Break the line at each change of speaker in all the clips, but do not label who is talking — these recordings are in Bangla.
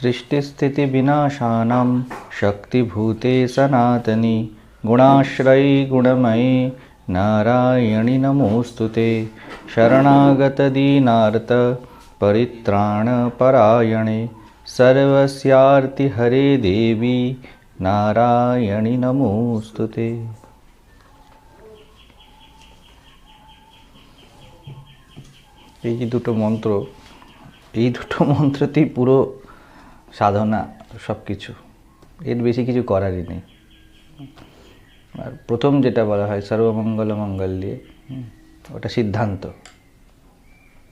सृष्टिस्थितिविनाशानां शक्तिभूते सनातनि गुणाश्रयी गुणमये नारायणि नमोऽस्तु ते शरणागतदीनार्त परित्राणपरायणे सर्वस्यार्तिहरे देवी নারায়ণী নমোস্তুতে এই যে দুটো মন্ত্র এই দুটো মন্ত্রতেই পুরো সাধনা সব কিছু এর বেশি কিছু করারই নেই। আর প্রথম যেটা বলা হয় সর্বমঙ্গল মঙ্গল্যে হুম, ওটা সিদ্ধান্ত।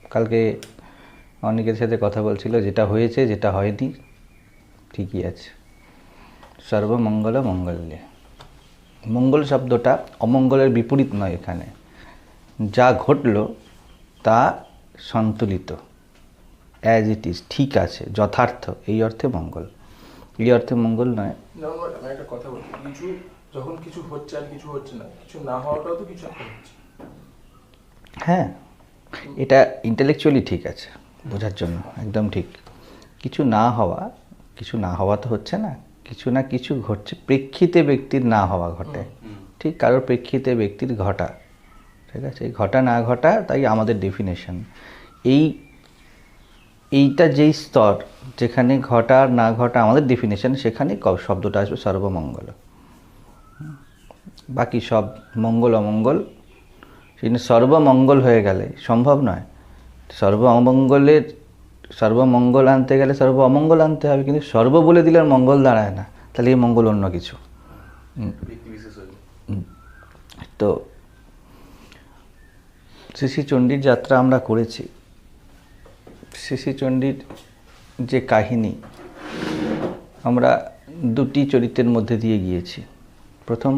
কালকে অনেকের সাথে কথা বলছিল যেটা হয়েছে যেটা হয়নি ঠিকই আছে। সর্বমঙ্গল মঙ্গল্যে মঙ্গল শব্দটা অমঙ্গলের বিপরীত নয় এখানে। যা ঘটলো তা সন্তুলিত। অ্যাজ ইট ইজ ঠিক আছে যথার্থ এই অর্থে মঙ্গল। এই অর্থে মঙ্গল নয়।
আমি একটা কথা বলি। কিছু যখন কিছু হচ্ছে আর কিছু হচ্ছে না কিছু না হওয়াটাও তো কিছু একটা হচ্ছে।
হ্যাঁ এটা ইন্টেলেকচুয়ালি ঠিক আছে বোঝার জন্য একদম ঠিক। কিছু না হওয়া কিছু না হওয়া তো হচ্ছে না কিছু না কিছু ঘটছে প্রেক্ষিতে ব্যক্তির না হওয়া ঘটে। ঠিক কারোর প্রেক্ষিতে ব্যক্তির ঘটা। ঠিক আছে এই ঘটা না ঘটা তাই আমাদের ডেফিনেশন এই এইটা যেই স্তর যেখানে ঘটা আর না ঘটা আমাদের ডেফিনেশন সেখানে শব্দটা আসবে সর্বমঙ্গল। বাকি সব মঙ্গল অমঙ্গল সেখানে সর্বমঙ্গল হয়ে গেলে সম্ভব নয়। সর্ব অমঙ্গলের সর্বমঙ্গল আনতে গেলে সর্ব অমঙ্গল আনতে হবে কিন্তু সর্ব বলে দিলে আর মঙ্গল দাঁড়ায় না। তাহলে এই মঙ্গল অন্য কিছু।
বিশেষ হয়ে
শ্রী চণ্ডীর যাত্রা আমরা করেছি। শ্রী চণ্ডীর যে কাহিনী, আমরা দুটি চরিত্রের মধ্যে দিয়ে গিয়েছি। প্রথম,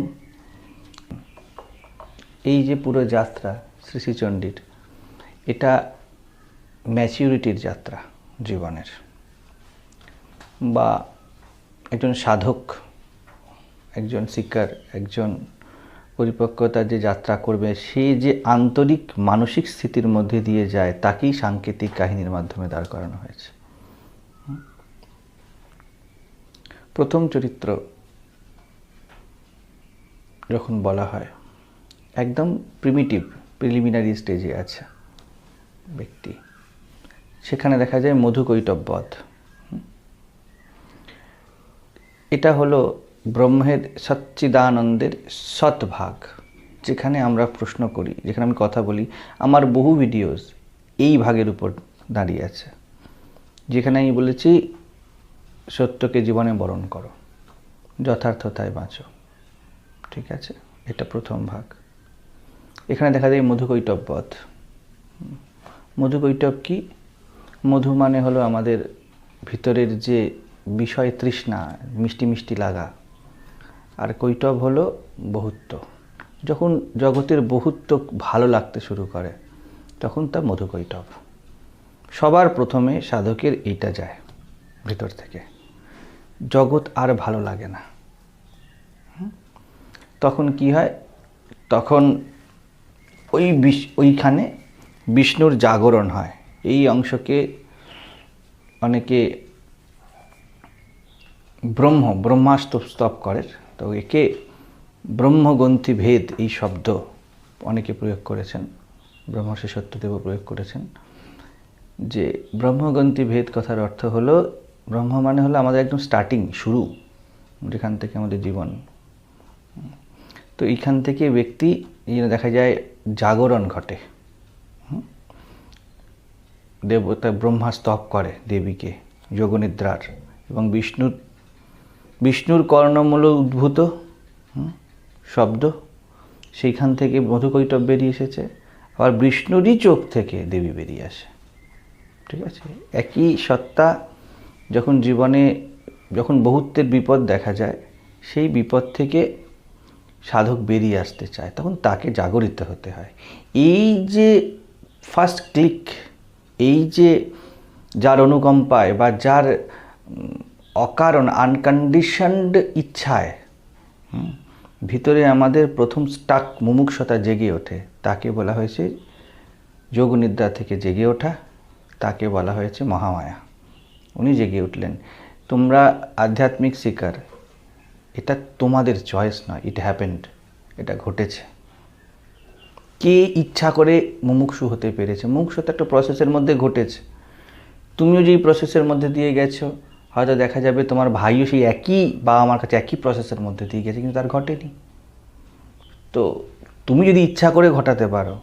এই যে পুরো যাত্রা শ্রী চণ্ডীর, এটা ম্যাচিউরিটির যাত্রা জীবনের। বা একজন সাধক, একজন শিকার একজন পরিপক্কতার যে যাত্রা করবে, সে যে আন্তরিক মানসিক স্থিতির মধ্যে দিয়ে যায়, তাকেই সাংকেতিক কাহিনীর মাধ্যমে দাঁড় করানো হয়েছে। প্রথম চরিত্র যখন বলা হয়, একদম প্রিমিটিভ প্রিলিমিনারি স্টেজে আছে ব্যক্তি। সেখানে দেখা যায় মধুকৈটববধ এটা হলো ব্রহ্মের সচ্চিদানন্দের সৎভাগ, যেখানে আমরা প্রশ্ন করি, যেখানে আমি কথা বলি, আমার বহু ভিডিওস এই ভাগের উপর দাঁড়িয়ে আছে, যেখানে আমি বলেছি, সত্যকে জীবনে বরণ করো, যথার্থতায় বাঁচো, ঠিক আছে? এটা প্রথম ভাগ। এখানে দেখা যায় মধুকৈটববধ হুম। মধুকৈটব কি? মধু মানে হলো আমাদের ভিতরের যে বিষয় তৃষ্ণা, মিষ্টি মিষ্টি লাগা। আর কৈটব হলো বহুত্ব। যখন জগতের বহুত্ব ভালো লাগতে শুরু করে, তখন তা মধুকৈটব সবার প্রথমে সাধকের এইটা যায় ভিতর থেকে। জগৎ আর ভালো লাগে না। তখন কি হয়? তখন ওই বিষ, ওইখানে বিষ্ণুর জাগরণ হয়। এই অংশকে অনেকে ব্রহ্ম ব্রহ্মাস্তব স্তব করে। তো একে ব্রহ্মগ্রন্থি ভেদ এই শব্দ অনেকে প্রয়োগ করেছেন, ব্রহ্মর্ষি সত্যদেব প্রয়োগ করেছেন, যে ব্রহ্মগ্রন্থি ভেদ কথার অর্থ হলো, ব্রহ্ম মানে হলো আমাদের একদম স্টার্টিং শুরু, যেখান থেকে আমাদের জীবন তো এইখান থেকে ব্যক্তি দেখা যায় জাগরণ ঘটে? দেবতা ব্রহ্মা স্তব করে দেবীকে, যোগনিদ্রার এবং বিষ্ণুর বিষ্ণুর কর্ণমূল উদ্ভূত শব্দ, সেইখান থেকে মধুকৈটব বেরিয়ে এসেছে। আবার বিষ্ণুরই চোখ থেকে দেবী বেরিয়ে আসে। ঠিক আছে? একই সত্তা যখন জীবনে, যখন বহুত্বের বিপদ দেখা যায়, সেই বিপদ থেকে সাধক বেরিয়ে আসতে চায়, তখন তাকে জাগরিত হতে হয়। এই যে ফার্স্ট ক্লিক এই যে যার অনুকম্পায় বা যার অকারণ আনকন্ডিশনড ইচ্ছায় ভিতরে আমাদের প্রথম স্টাক মুমুক্ষতা জেগে ওঠে। তাকে বলা হয়েছে যোগনিদ্রা থেকে জেগে ওঠা, তাকে বলা হয়েছে মহামায়া। উনি জেগে উঠলেন। তোমরা আধ্যাত্মিক শিকার, এটা তোমাদের চয়েস নয় ইট হ্যাপেন্ড এটা ঘটেছে। কে ইচ্ছা করে মুমুক্ষু হতে পেরেছে? মুমুক্ষু তো একটা প্রসেসের মধ্যে ঘটেছে। তুমিও যেই প্রসেসের মধ্যে দিয়ে গেছো হয়তো দেখা যাবে তোমার ভাইও সেই একই বাবা মার কাছে একই প্রসেসের মধ্যে দিয়ে গেছে, কিন্তু তার ঘটেনি। তো তুমি যদি ইচ্ছা করে ঘটাতে পারো,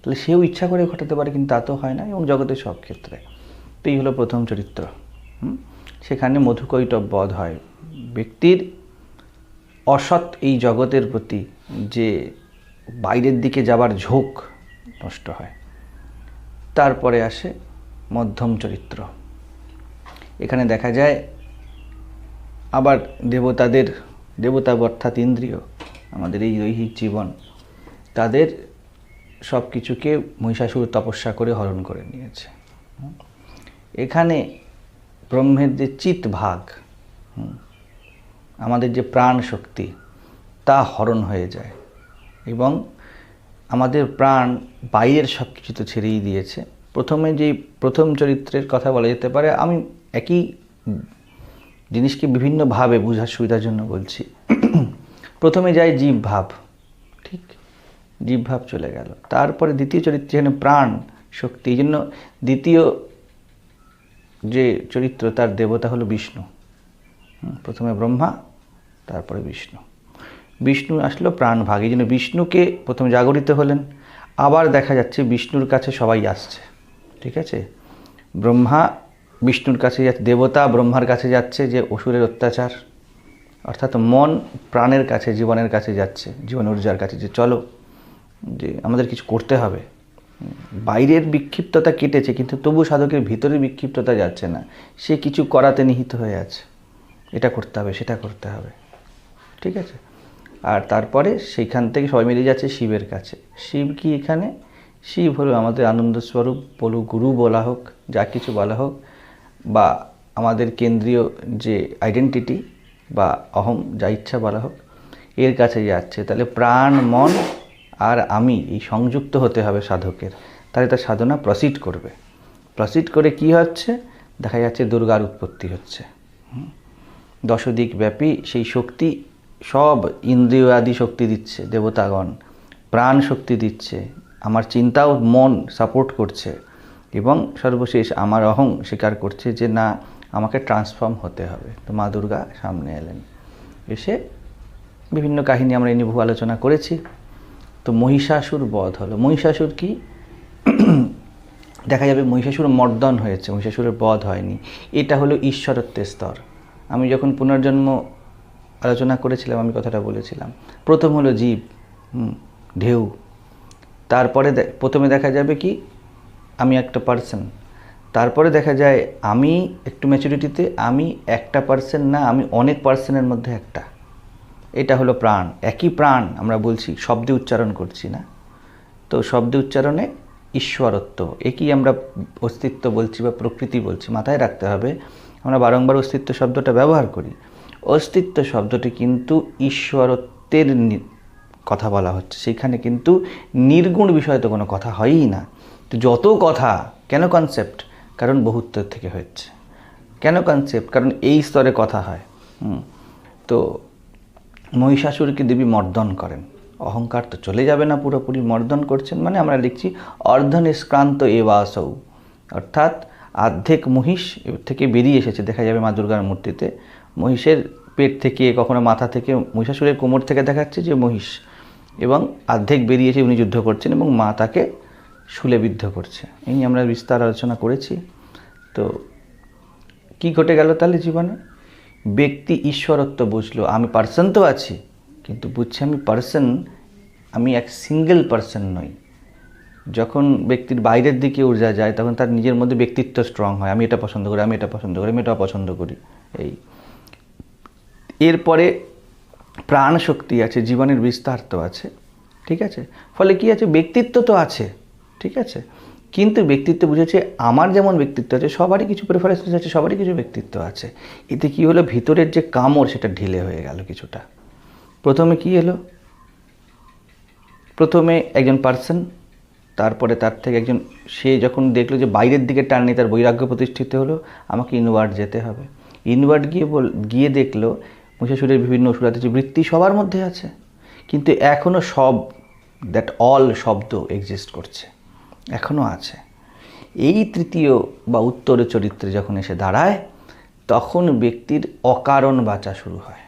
তাহলে সেও ইচ্ছা করে ঘটাতে পারে, কিন্তু তা তো হয় না, এবং জগতের সব ক্ষেত্রে। তো এই হলো প্রথম চরিত্র সেখানে মধুকৈটব বধ হয়। ব্যক্তির অসৎ এই জগতের প্রতি যে বাইরের দিকে যাবার ঝোঁক নষ্ট হয়। তারপরে আসে মধ্যম চরিত্র। এখানে দেখা যায় আবার দেবতাদের দেবতা অর্থাৎ ইন্দ্রিয়, আমাদের এই দৈহিক জীবন, তাদের সব কিছুকে মহিষাসুর তপস্যা করে হরণ করে নিয়েছে। এখানে ব্রহ্মের যে চিত ভাগ আমাদের যে প্রাণ শক্তি, তা হরণ হয়ে যায় এবং আমাদের প্রাণ বাইরের সব কিছু তো ছেড়েই দিয়েছে। প্রথমে যেই প্রথম চরিত্রের কথা বলা যেতে পারে, আমি একই জিনিসকে বিভিন্নভাবে বোঝার সুবিধার জন্য বলছি। প্রথমে যায় জীব ভাব। ঠিক? জীব ভাব চলে গেল। তারপরে দ্বিতীয় চরিত্র যেখানে প্রাণ, শক্তি। এই জন্য দ্বিতীয় যে চরিত্র, তার দেবতা হলো বিষ্ণু। প্রথমে ব্রহ্মা, তারপরে বিষ্ণু। বিষ্ণু আসলো প্রাণ ভাগ। এই জন্য বিষ্ণুকে প্রথমে জাগরিত হলেন। আবার দেখা যাচ্ছে বিষ্ণুর কাছে সবাই আসছে। ঠিক আছে? ব্রহ্মা বিষ্ণুর কাছে যাচ্ছে, দেবতা ব্রহ্মার কাছে যাচ্ছে যে অসুরের অত্যাচার। অর্থাৎ মন প্রাণের কাছে, জীবনের কাছে যাচ্ছে, জীবন ঊর্জার কাছে যে চলো, যে আমাদের কিছু করতে হবে। বাইরের বিক্ষিপ্ততা কেটেছে, কিন্তু তবু সাধকের ভিতরের বিক্ষিপ্ততা যাচ্ছে না। সে কিছু করাতে নিহিত হয়ে আছে। এটা করতে হবে, সেটা করতে হবে। ঠিক আছে? আর তারপরে সেইখান থেকে সবাই মিলে যাচ্ছে শিবের কাছে। শিব কি এখানে? শিব হলো আমাদের আনন্দস্বরূপ বলু গুরু বলা হোক, যা কিছু বলা হোক বা আমাদের কেন্দ্রীয় যে আইডেন্টিটি বা অহম, যা ইচ্ছা বলা হোক, এর কাছে যাচ্ছে। তাহলে প্রাণ, মন আর আমি এই সংযুক্ত হতে হবে সাধকের। তাহলে তার সাধনা প্রসিড করবে। প্রসিড করে কি হচ্ছে? দেখা যাচ্ছে দুর্গার উৎপত্তি হচ্ছে। দশদিক ব্যাপী সেই শক্তি সব ইন্দ্রিয় আদি শক্তি দিচ্ছে, দেবতাগণ। প্রাণ শক্তি দিচ্ছে। আমার চিন্তাও মন সাপোর্ট করছে। এবং সর্বশেষ আমার অহং স্বীকার করছে যে না, আমাকে ট্রান্সফর্ম হতে হবে। তো মা দুর্গা সামনে এলেন। এসে বিভিন্ন কাহিনী আমরা এই বহু আলোচনা করেছি। তো মহিষাসুর বধ হলো। মহিষাসুর কি? দেখা যাবে মহিষাসুর মর্দন হয়েছে, মহিষাসুরের বধ হয়নি। এটা হলো ঈশ্বরত্বের স্তর। আমি যখন পুনর্জন্ম আলোচনা করেছিলাম, আমি কথাটা বলেছিলাম। প্রথম হলো জীব ঢেউ। তারপরে প্রথমে দেখা যাবে কি? আমি একটা পার্সন তারপরে দেখা যায় আমি একটু ম্যাচুরিটিতে আমি একটা পার্সন না, আমি অনেক পার্সনের মধ্যে একটা। এটা হলো প্রাণ। একই প্রাণ আমরা বলছি, শব্দে উচ্চারণ করছি না। তো শব্দে উচ্চারণে ঈশ্বরত্ব, একই আমরা অস্তিত্ব বলছি বা প্রকৃতি বলছি, মাথায় রাখতে হবে। আমরা বারংবার অস্তিত্ব শব্দটা ব্যবহার করি। অস্তিত্ব শব্দটি কিন্তু ঈশ্বরত্বের কথা বলা হচ্ছে। সেখানে কিন্তু নির্গুণ বিষয়ে তো কোনো কথা হয়ই না। তো যত কথা, কেন কনসেপ্ট কারণ বহুত্ব থেকে হচ্ছে কেন কনসেপ্ট কারণ এই স্তরে কথা হয়। তো মহিষাসুরকে দেবী মর্দন করেন। অহংকার তো চলে যাবে না, পুরোপুরি মর্দন করছেন। মানে আমরা লিখছি, অর্ধনিষ্ক্রান্ত এবাসৌ। অর্থাৎ আর্ধেক মহিষ থেকে বেরিয়ে এসেছে। দেখা যাবে মা দুর্গার মূর্তিতে। মহিষের পেট থেকে, কখনো মাথা থেকে, মহিষাসুরের কোমর থেকে দেখাচ্ছে যে মহিষ। এবং অর্ধেক বেরিয়ে এসে উনি যুদ্ধ করছেন এবং মা তাকে শুলে বিদ্ধ করছে। এই নিয়ে আমরা বিস্তার আলোচনা করেছি। তো কি ঘটে গেল তাহলে জীবনে? ব্যক্তি ঈশ্বরত্ব বুঝলো, আমি পার্সন তো আছি, কিন্তু বুঝছি আমি পার্সন আমি এক সিঙ্গেল পার্সন নই। যখন ব্যক্তির বাইরের দিকে ঊর্জা যায়, তখন তার নিজের মধ্যে ব্যক্তিত্ব স্ট্রং হয়। আমি এটা পছন্দ করি, আমি এটা পছন্দ করি, আমি এটা পছন্দ করি। এই। এরপরে প্রাণ শক্তি আছে, জীবনের বিস্তার তো আছে, ঠিক আছে? ফলে কি আছে? ব্যক্তিত্ব তো আছে। ঠিক আছে? কিন্তু ব্যক্তিত্ব বুঝেছে, আমার যেমন ব্যক্তিত্ব আছে, সবারই কিছু প্রেফারেন্স আছে, সবারই কিছু ব্যক্তিত্ব আছে। এতে কি হলো? ভিতরের যে কামড়, সেটা ঢিলে হয়ে গেল কিছুটা। প্রথমে কি এলো? প্রথমে একজন পার্সন তারপরে তার থেকে একজন, সে যখন দেখল যে বাইরের দিকে টান নেই, তার বৈরাগ্য প্রতিষ্ঠিত হলো, আমাকে ইনওয়ার্ড যেতে হবে। ইনওয়ার্ড গিয়ে বল, গিয়ে দেখল, মহিষাসুরের বিভিন্ন ওষুধ আছে বৃত্তি সবার মধ্যে আছে। কিন্তু এখনও সব দ্যাট অল শব্দ এক্সিস্ট করছে। এখনও আছে। এই তৃতীয় বা উত্তর চরিত্রে যখন এসে দাঁড়ায়, তখন ব্যক্তির অকারণ বাঁচা শুরু হয়।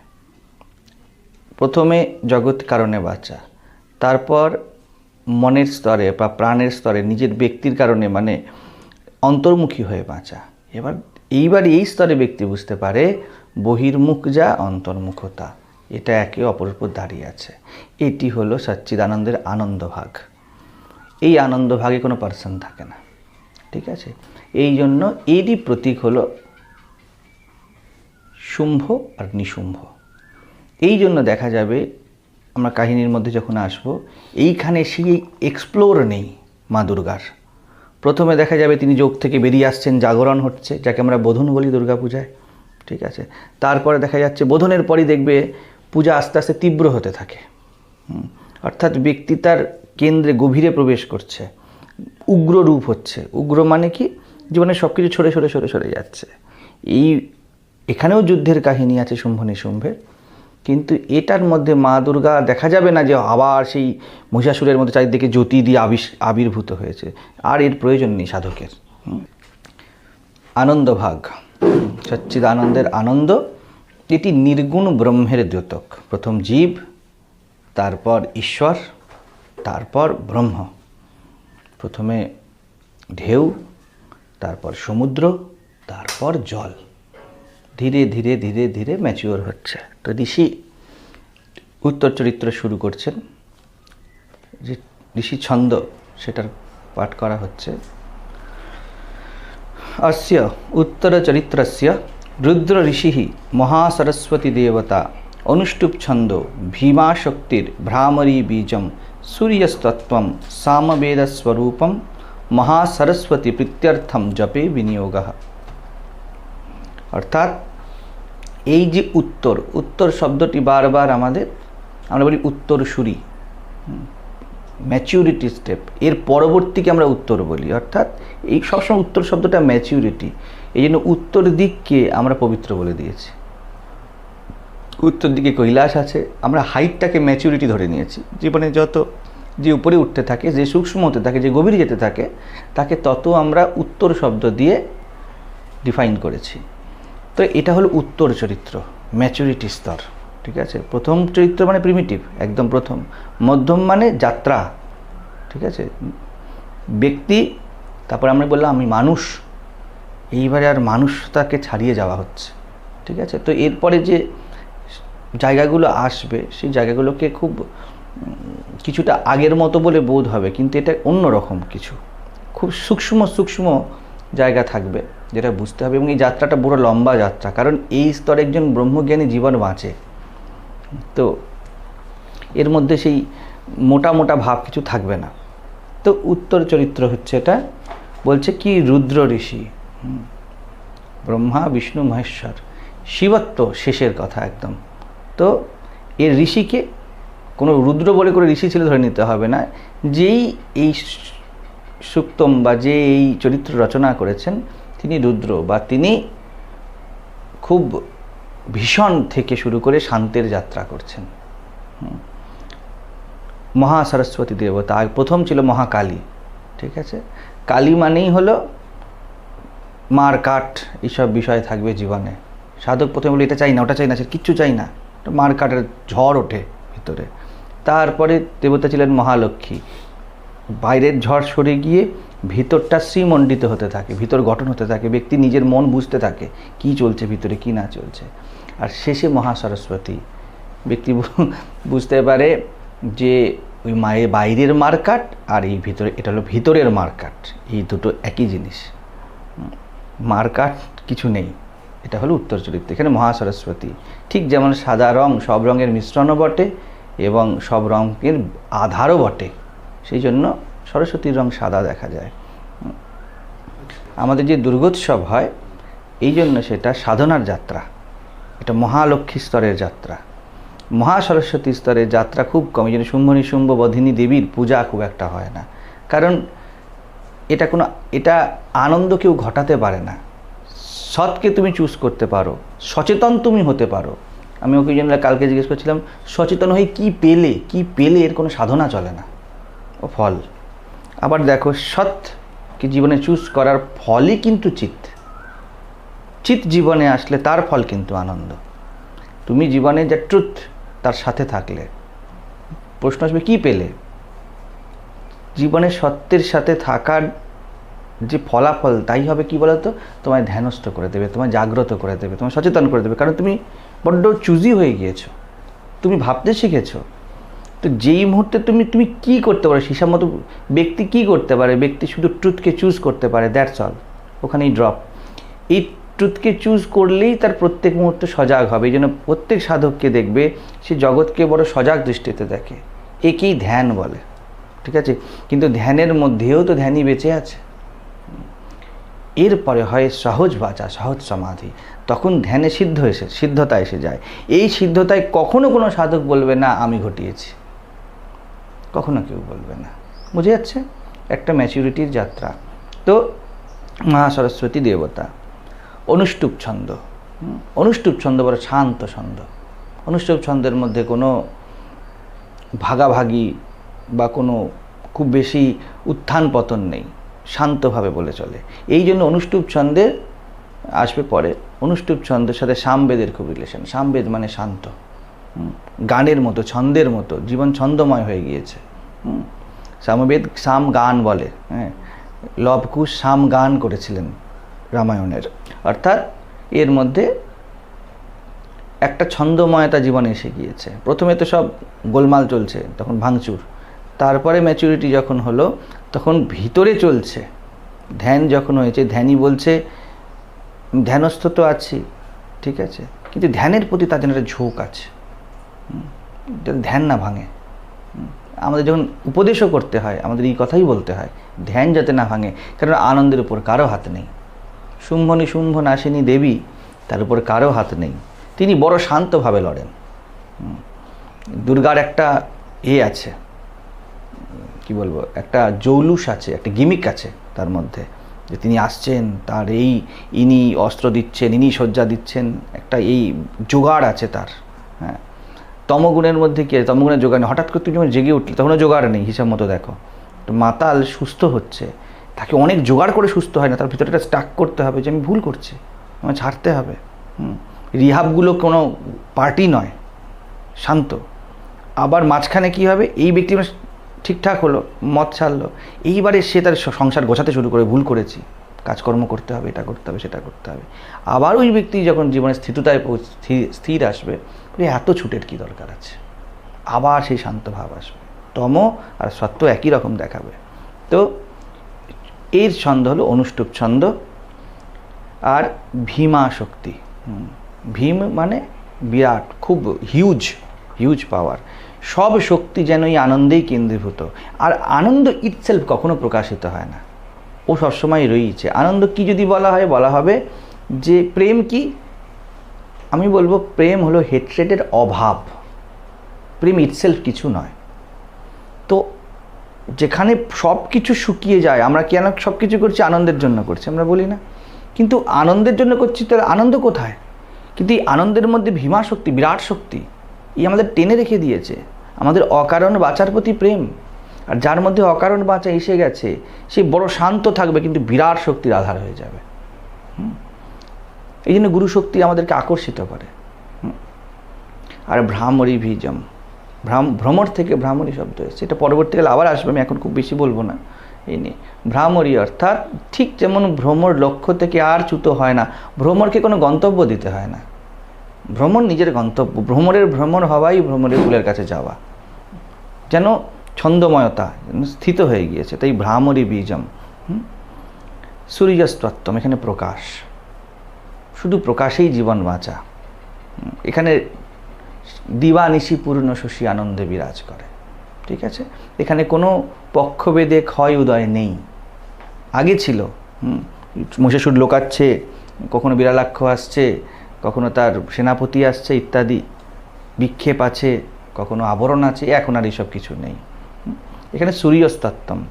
প্রথমে জগৎ কারণে বাঁচা, তারপর মনের স্তরে বা প্রাণের স্তরে নিজের ব্যক্তির কারণে মানে অন্তর্মুখী হয়ে বাঁচা। এবার এইবার এই স্তরে ব্যক্তি বুঝতে পারে, বহির্মুখ যা অন্তর্মুখতা, এটা একে অপরের উপর দাঁড়িয়ে আছে। এটি হলো সচ্চিদানন্দের আনন্দ ভাগ এই আনন্দ ভাগে কোনো পার্সন থাকে না। ঠিক আছে? এই জন্য এরই প্রতীক হলো শুম্ভ আর নিশুম্ভ। এই জন্য দেখা যাবে, আমরা কাহিনীর মধ্যে যখন আসব, এইখানে সেই এক্সপ্লোর নেই মা দুর্গার। প্রথমে দেখা যাবে তিনি যোগ থেকে বেরিয়ে আসছেন, জাগরণ হচ্ছে, যাকে আমরা বোধন বলি দুর্গাপূজায় ঠিক আছে? তারপরে দেখা যাচ্ছে, বোধনের পরই দেখবে, পূজা আস্তে আস্তে তীব্র হতে থাকে। অর্থাৎ ব্যক্তি তার কেন্দ্রে গভীরে প্রবেশ করছে। উগ্র রূপ হচ্ছে। উগ্র মানে কি? জীবনে সব কিছু সরে সরে সরে সরে যাচ্ছে। এই এখানেও যুদ্ধের কাহিনী আছে শুম্ভ নিশুম্ভের। কিন্তু এটার মধ্যে মা দুর্গা দেখা যাবে না যে আবার সেই মহিষাসুরের মধ্যে চারিদিকে জ্যোতি দিয়ে আবির্ভূত হয়েছে। আর এর প্রয়োজন নেই সাধকের। হুম। আনন্দ ভাগ সচ্চিদানন্দের আনন্দ। এটি নির্গুণ ব্রহ্মের দ্যোতক। প্রথম জীব, তারপর ঈশ্বর। তারপর ব্রহ্ম। প্রথমে ঢেউ, তারপর সমুদ্র, তারপর জল। ধীরে ধীরে ধীরে ধীরে ম্যাচিওর হচ্ছে। তো ঋষি উত্তর চরিত্র শুরু করছেন। যে ঋষি ছন্দ, সেটার পাঠ করা হচ্ছে। অস্য উত্তর চরিত্রস্য রুদ্র ঋষি মহাসরস্বতী দেবতা। অনুষ্টুপ ছন্দ ভীমাশক্তির ভ্রামরী বীজম। సూర్యస్తత్వం సామవేద মহা మహాసరస్వతి প্রীত্যর্থম জপে বিনিয়োগ অর্থাৎ এই যে উত্তর উত্তর শব্দটি বারবার আমাদের, আমরা বলি উত্তর সুরি ম্যাচিউরিটি স্টেপ এর পরবর্তীকে আমরা উত্তর বলি। অর্থাৎ, এই সবসময় উত্তর শব্দটা ম্যাচিউরিটি এই জন্য উত্তর দিককে আমরা পবিত্র বলে দিয়েছি। উত্তর দিকে কৈলাস আছে, আমরা হাইটটাকে ম্যাচিউরিটি ধরে নিয়েছি। জীবনে যত যে উপরে উঠতে থাকে, যে সূক্ষ্ম হতে থাকে, যে গভীরে যেতে থাকে, তাকে তত আমরা উত্তর শব্দ দিয়ে ডিফাইন করেছি। তো এটা হলো উত্তর চরিত্র ম্যাচুরিটি স্তর, ঠিক আছে? প্রথম চরিত্র মানে প্রিমিটিভ একদম প্রথম। মধ্যম মানে যাত্রা, ঠিক আছে? ব্যক্তি, তারপর আমরা বললাম আমি মানুষ, এইবারে আর মানুষতাকে ছাড়িয়ে যাওয়া হচ্ছে, ঠিক আছে? তো এরপরে যে জায়গাগুলো আসবে, সেই জায়গাগুলোকে খুব কিছুটা আগের মতো বলে বোধ হবে, কিন্তু এটা অন্য রকম কিছু। খুব সূক্ষ্ম সূক্ষ্ম জায়গা থাকবে, যেটা বুঝতে হবে, এবং এই যাত্রাটা পুরো লম্বা যাত্রা, কারণ এই স্তরে একজন ব্রহ্মজ্ঞানী জীবন বাঁচে। তো এর মধ্যে সেই মোটা মোটা ভাব কিছু থাকবে না। তো উত্তর চরিত্র হচ্ছে এটা, বলছে কি রুদ্র ঋষি ব্রহ্মা, বিষ্ণু, মহেশ্বর, শিবত্ব শেষের কথা একদম। তো এর ঋষিকে কোনো রুদ্র বলে করে ঋষি ছিল ধরে নিতে হবে না। যেই এই সুক্তম বা যে এই চরিত্র রচনা করেছেন, তিনি রুদ্র বা তিনি খুব ভীষণ থেকে শুরু করে শান্তের যাত্রা করছেন। মহা সরস্বতী দেবতা প্রথম ছিল মহাকালী, ঠিক আছে? কালী মানেই হলো মার কাঠ, এইসব বিষয় থাকবে জীবনে। সাধক প্রথমে বলে, এটা চাই না, ওটা চাই না। সে কিচ্ছু চাই না। একটা মার কাঠের ঝড় ওঠে ভিতরে। তারপরে দেবতা ছিলেন মহালক্ষ্মী। বাইরের ঝড় সরে গিয়ে ভিতরটা শ্রীমণ্ডিত হতে থাকে, ভিতর গঠন হতে থাকে, ব্যক্তি নিজের মন বুঝতে থাকে কি চলছে ভিতরে, কি না চলছে। আর শেষে মহা সরস্বতী ব্যক্তি বুঝতে পারে যে ওই মায়ের বাইরের মার্কাট আর এই ভিতরে, এটা হলো ভিতরের মার্কাট এই দুটো একই জিনিস। মার্কাট কিছু নেই। এটা হলো উত্তর চরিত্র, এখানে মহাসরস্বতী। ঠিক যেমন সাদা রং সব রঙের মিশ্রণও বটে এবং সব রঙের আধারও বটে। সেই জন্য সরস্বতীর রং সাদা দেখা যায়। আমাদের যে দুর্গোৎসব হয়, এই জন্য সেটা সাধনার যাত্রা। এটা মহালক্ষ্মী স্তরের যাত্রা। মহাসরস্বতী স্তরের যাত্রা খুব কম, এই জন্য শুম্ভ বধিনী দেবীর পূজা খুব একটা হয় না। কারণ এটা কোনো, এটা আনন্দ কেউ ঘটাতে পারে না। সৎকে তুমি চুজ করতে পারো, সচেতন তুমি হতে পারো। আমি ওকে জন্য কালকে জিজ্ঞেস করছিলাম, সচেতন হয়ে কি পেলে কি পেলে এর কোনো সাধনা চলে না? ও ফল। আবার দেখো, সৎকে জীবনে চুজ করার ফলই কিন্তু চিত্ত। চিত জীবনে আসলে তার ফল কিন্তু আনন্দ। তুমি জীবনে যে ট্রুথ তার সাথে থাকলে। প্রশ্ন আসবে, কী পেলে? জীবনে সত্যের সাথে থাকার যে ফলাফল, তাই হবে কি বলতো? তোমায় ধ্যানস্থ করে দেবে, তোমায় জাগ্রত করে দেবে, তোমায় সচেতন করে দেবে। কারণ তুমি বড্ড চুজি হয়ে গিয়েছো। তুমি ভাবতে শিখেছো। তো যেই মুহূর্তে তুমি তুমি কি করতে পারো? হিসাব মতো ব্যক্তি কি করতে পারে? ব্যক্তি শুধু ট্রুথকে চুজ করতে পারে দ্যাটস অল ওখানেই ড্রপ এই ট্রুথকে চুজ করলেই তার প্রত্যেক মুহূর্তে সজাগ হবে। এই জন্য প্রত্যেক সাধককে দেখবে, সে জগৎকে বড় সজাগ দৃষ্টিতে দেখে। একেই ধ্যান বলে। ঠিক আছে? কিন্তু ধ্যানের মধ্যেও তো ধ্যানই বেঁচে আছে। এরপরে হয় সহজ বাচা, সহজ সমাধি। তখন ধ্যানে সিদ্ধ এসে, সিদ্ধতা এসে যায়। এই সিদ্ধতায় কখনো কোনো সাধক বলবে, না, আমি ঘটিয়েছি। কখনো কেউ বলবে না। বুঝে যাচ্ছে? একটা ম্যাচুরিটির যাত্রা। তো মা সরস্বতী দেবতা, অনুষ্টুপ ছন্দ। অনুষ্টুপ ছন্দ বড় শান্ত ছন্দ। অনুষ্টুপ ছন্দের মধ্যে কোনো ভাগাভাগি বা কোনো খুব বেশি উত্থান পতন নেই। শান্তভাবে বলে চলে। এই জন্য অনুষ্টুপ ছন্দের আসবে পরে, অনুষ্টুপ ছন্দের সাথে সামবেদের খুব রিলেশন সামবেদ মানে শান্ত। গানের মতো, ছন্দের মতো, জীবন ছন্দময় হয়ে গিয়েছে। সামবেদ সাম গান বলে হ্যাঁ। লবকুশ সাম গান করেছিলেন রামায়ণের। অর্থাৎ এর মধ্যে একটা ছন্দময়তা জীবনে এসে গিয়েছে। প্রথমে তো সব গোলমাল চলছে, তখন ভাঙচুর। তারপরে ম্যাচুরিটি যখন হলো, তখন ভিতরে চলছে। ধ্যান যখন হয়েছে, ধ্যানই বলছে ধ্যানস্থ তো আছি ঠিক আছে? কিন্তু ধ্যানের প্রতি জন্য একটা ঝোঁক আছে। ধ্যান না ভাঙে। আমাদের যখন উপদেশও করতে হয়, আমাদের এই কথাই বলতে হয়, ধ্যান যাতে না ভাঙে কারণ আনন্দের উপর কারও হাত নেই। শুম্ভনি শুম্ভ নাশিনী দেবী, তার উপর কারও হাত নেই। তিনি বড় শান্তভাবে লড়েন। দুর্গার একটা এ আছে। কি বলব, একটা জৌলুস আছে, একটা গিমিক আছে তার মধ্যে, যে তিনি আসছেন, তার এই ইনি অস্ত্র দিচ্ছেন, ইনি শয্যা দিচ্ছেন, একটা এই জোগাড় আছে তার হ্যাঁ। তমগুণের মধ্যে কি আছে? তমগুণের জোগাড় নেই, হঠাৎ করে তুমি যখন জেগে উঠলে, তখনও জোগাড় নেই, হিসাব মতো দেখো। মাতাল সুস্থ হচ্ছে, তাকে অনেক জোগাড় করে সুস্থ হয় না, তার ভিতরে একটা স্টাক করতে হবে যে আমি ভুল করছি আমার ছাড়তে হবে, হুম। রিহাবগুলো কোনো পার্টি নয়, শান্ত। আবার মাঝখানে কি হবে, এই ব্যক্তি ঠিকঠাক হলো মদ ছাড়লো। এইবারে সে তার সংসার গোছাতে শুরু করে, ভুল করেছি। কাজকর্ম করতে হবে, এটা করতে হবে, সেটা করতে হবে। আবার ওই ব্যক্তি যখন জীবনে স্থিততায় স্থির আসবে এত ছুটের কি দরকার আছে? আবার সেই শান্ত ভাব আসবে। তম আর সত্য একই রকম দেখাবে। তো এর ছন্দ হলো অনুষ্টুপ ছন্দ আর ভীমা শক্তি। ভীম মানে বিরাট, খুব হিউজ হিউজ পাওয়ার সব শক্তি যেন এই আনন্দেই কেন্দ্রীভূত, আর আনন্দ ইটসেলফ কখনো প্রকাশিত হয় না। ও সবসময় রয়েছে। আনন্দ কি যদি বলা হয়, বলা হবে যে প্রেম কি? আমি বলব প্রেম হলো হেট্রেটের অভাব। প্রেম ইটসেলফ কিছু নয়। তো যেখানে সব কিছু শুকিয়ে যায়, আমরা কেন সব কিছু করছি, আনন্দের জন্য করছি, আমরা বলি না। কিন্তু আনন্দের জন্য করছি, তাহলে আনন্দ কোথায়? কিন্তু এই আনন্দের মধ্যে ভীমা শক্তি বিরাট শক্তি এই আমাদের টেনে রেখে দিয়েছে। আমাদের অকারণ বাঁচার প্রতি প্রেম। আর যার মধ্যে অকারণ বাঁচা এসে গেছে, সে বড় শান্ত থাকবে কিন্তু বিরাট শক্তির আধার হয়ে যাবে। এই জন্য গুরুশক্তি আমাদেরকে আকর্ষিত করে। আর ভ্রামরী ভিজম। ভ্রাম, ভ্রমর থেকে ভ্রামরী শব্দ এসেছে। এটা পরবর্তীকালে আবার আসবে, আমি এখন খুব বেশি বলব না। এই নিয়ে। ভ্রামরী অর্থাৎ ঠিক যেমন ভ্রমর লক্ষ্য থেকে আর চ্যুত হয় না, ভ্রমরকে কোনো গন্তব্য দিতে হয় না। ভ্রমণ নিজের গন্তব্য। ভ্রমণের ভ্রমণ হওয়াই ভ্রমণের কুলের কাছে যাওয়া। যেন ছন্দময়তা স্থিত হয়ে গিয়েছে, তাই ভ্রামরী বীজম, হুম? সূর্যস্তত্ত্বম এখানে প্রকাশ। শুধু প্রকাশেই জীবন বাঁচা। এখানে দিবানিশি পূর্ণ শশী আনন্দে বিরাজ করে। ঠিক আছে? এখানে কোনো পক্ষভেদে ক্ষয় উদয় নেই। আগে ছিল, হুম? মহিষাসুর লোকাচ্ছে, কখনো বিড়ালাক্ষ আসছে কখনো তার সেনাপতি আসছে ইত্যাদি, বিক্ষেপ আছে, কখনো আবরণ আছে, এখন আর এইসব কিছু নেই। এখানে সূর্যস্তত্ত্বম।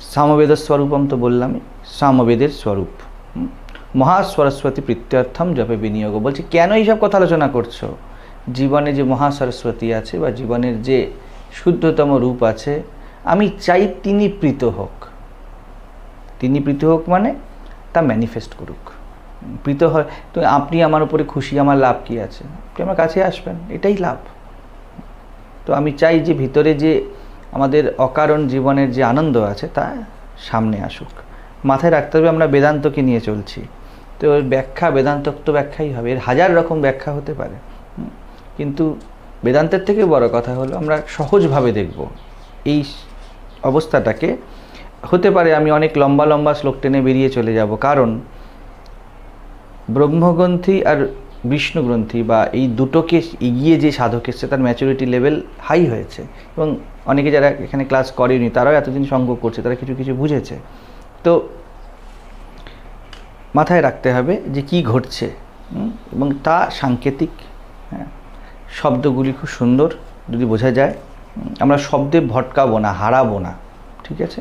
সামবেদ স্বরূপম তো বললামই সামবেদের স্বরূপ? মহাসরস্বতী প্রীত্যর্থম জপে বিনিয়োগ বলছি, কেন এইসব কথা আলোচনা করছ? জীবনে যে মহাসরস্বতী আছে বা জীবনের যে শুদ্ধতম রূপ আছে, আমি চাই তিনি প্রীত হোক। তিনি প্রীত হোক মানে তা ম্যানিফেস্ট করুক। প্রীত হয়, তো আপনি আমার উপরে খুশি, আমার লাভ কি আছে? আপনি আমার কাছে আসবেন, এটাই লাভ। তো আমি চাই যে ভিতরে যে আমাদের অকারণ জীবনের যে আনন্দ আছে, তা সামনে আসুক। মাথায় রাখতে হবে, আমরা বেদান্তকে নিয়ে চলছি। তো ব্যাখ্যা বেদান্তক তো ব্যাখ্যাই হবে। এর হাজার রকম ব্যাখ্যা হতে পারে। কিন্তু বেদান্তের থেকে বড় কথা হলো, আমরা সহজভাবে দেখব, এই অবস্থাটাকে। হতে পারে আমি অনেক লম্বা লম্বা শ্লোক টেনে বেরিয়ে চলে যাব। কারণ ব্রহ্মগ্রন্থি আর বিষ্ণু গ্রন্থি বা এই দুটোকে এগিয়ে যে সাধক এসছে, তার ম্যাচুরিটি লেভেল হাই হয়েছে। এবং অনেকে যারা এখানে ক্লাস করেনি, তারাও এতদিন সঙ্গ করছে, তারা কিছু কিছু বুঝেছে। তো মাথায় রাখতে হবে যে কি ঘটছে এবং তা সাংকেতিক হ্যাঁ? শব্দগুলি খুব সুন্দর যদি বোঝা যায় আমরা শব্দে ভটকাবো না, হারাবো না, ঠিক আছে?